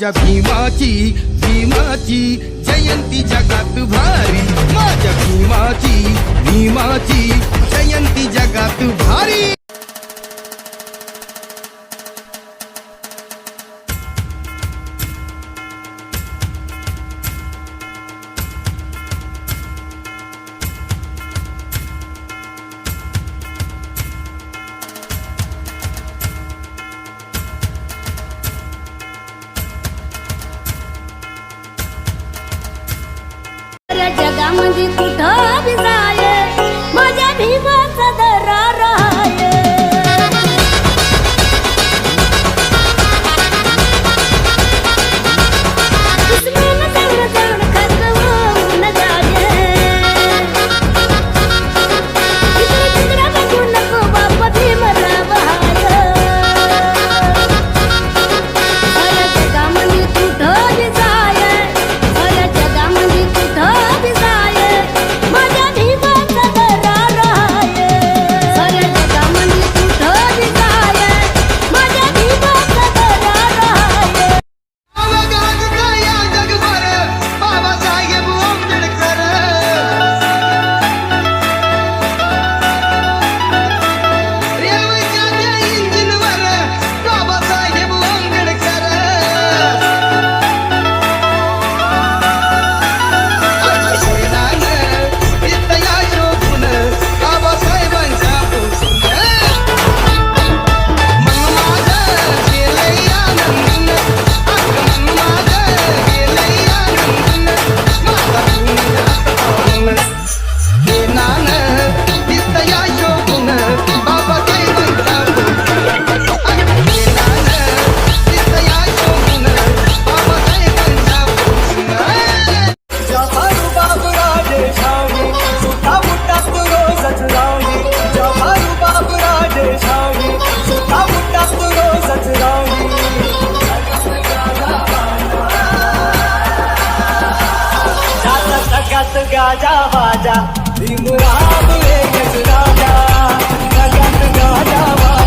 माझ्या भीमाची भीमाची जयंती जगात भारी. माझ्या भीमाची भीमाची जयंती जगात भारी. गगनात गाजा बाजा भीमराव राजा गगनात गाजा बाजा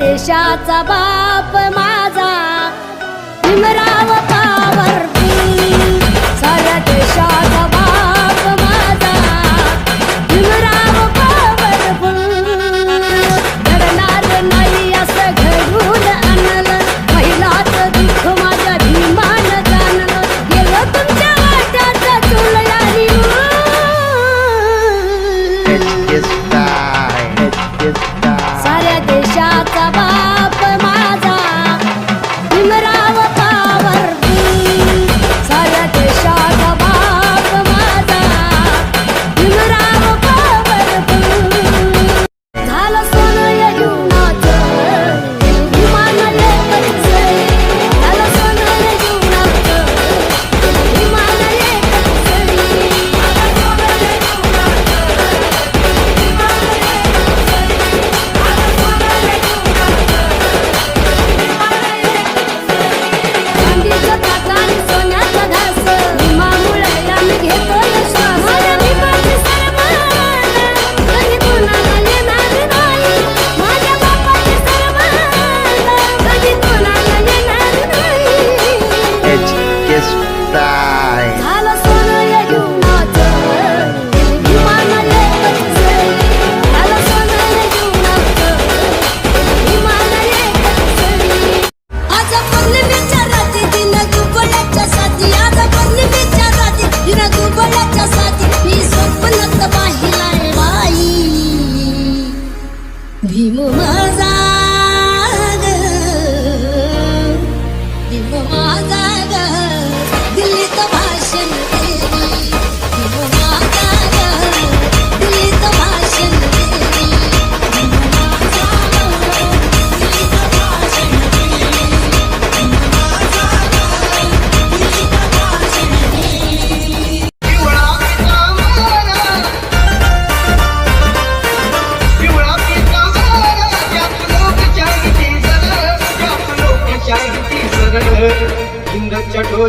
देशाचा बाप माझा. भीमराव पावर साऱ्या देशात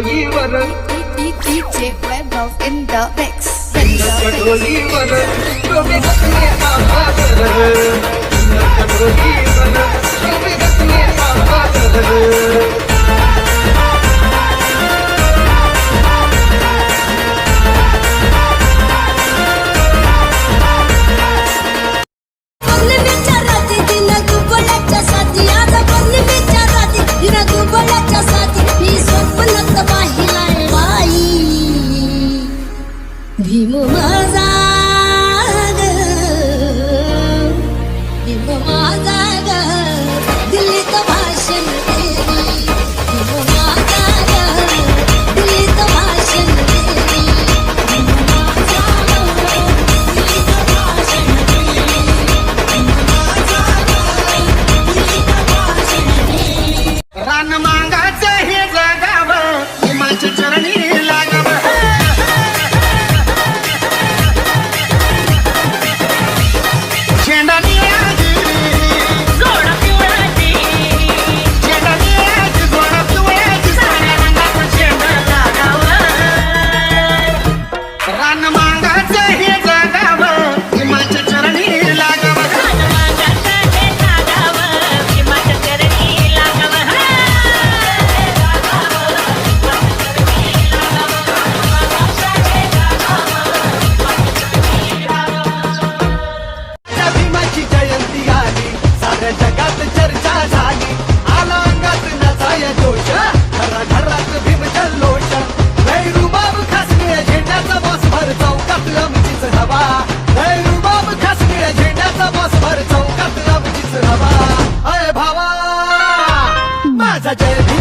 ఈ వరం చెప్పే in the mix. In the mix. calle.